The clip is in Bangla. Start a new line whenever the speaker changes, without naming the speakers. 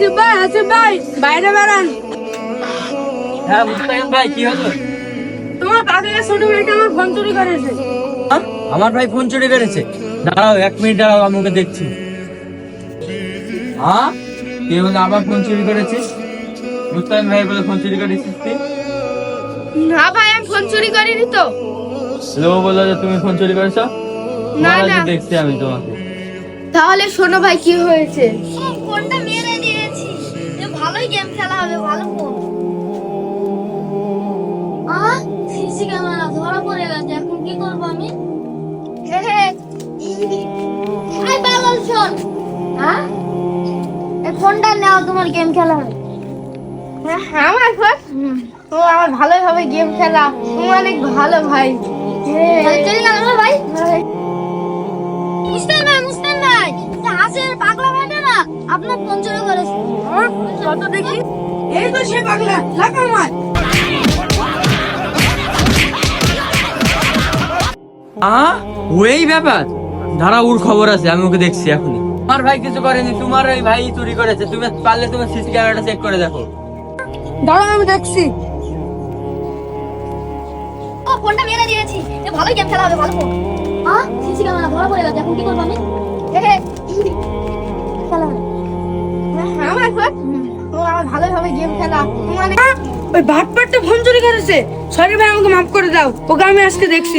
আসিফ ভাই আসিফ ভাই বাইরে বেড়ান।
হ্যাঁ ভাই কি হলো?
তোমার কাকাকে ছোট ভাইটা আমার ফোন চুরি করেছে।
হ্যাঁ? আমার ভাই ফোন চুরি করেছে। দাঁড়াও এক মিনিট দাঁড়াও আমি ওকে দেখছি। হ্যাঁ? কে বলে আবার ফোন চুরি করেছিস মুস্তাকিম ভাই বলে ফোন চুরি করেছিস তুই?
না ভাই আমি ফোন চুরি করিনি তো।
লো বলল যে তুমি ফোন চুরি করেছ?
না, না।
দেখছি আমি তোমাকে।
তাহলে শোনো ভাই কি হয়েছে?
গেম খেলা হবে ভালো ফোন আহ সিসি ক্যামেরা ধরা পড়ে গেছে এখন কি করব আমি? আই পাগল শোন। হ্যাঁ? এই ফোনটা নাও তোমার গেম খেলা হবে।
হ্যাঁ হ্যাঁ আমার ফোন? তো আমার ভালোই হবে গেম খেলা। তুমি অনেক ভালো ভাই।
চলে গেল ভাই? মুস্তান ভাই মুস্তান ভাই হাসের পাগলা ভাইটা না? আপনার
কত দেখি। এই তো সে পাগলা লাগা মার
আহ ওই ব্যাপার। দাঁড়া ওর খবর আছে আমি ওকে দেখছি এখনই। আমার ভাই কিছু করেনি তোমার ওই ভাই চুরি করেছে। তুমি পারলে তোমার সিসি ক্যামেরাটা চেক করে দেখো।
দাঁড়াও আমি দেখছি।
ও ফোনটা মেরে দিয়েছি। এ ভালোই গেম খেলা হবে ভালো ফোন আহ সিসি ক্যামেরা ধরা পড়ে গেছে এখন কি করব আমি?
আমার ভালোই গেম খেলা। অনেক ওই ভাটপাটটা ফোন চুরি করেছে। সরি ভাই আমাকে মাফ করে দাও। ওকে আমি আজকে দেখছি।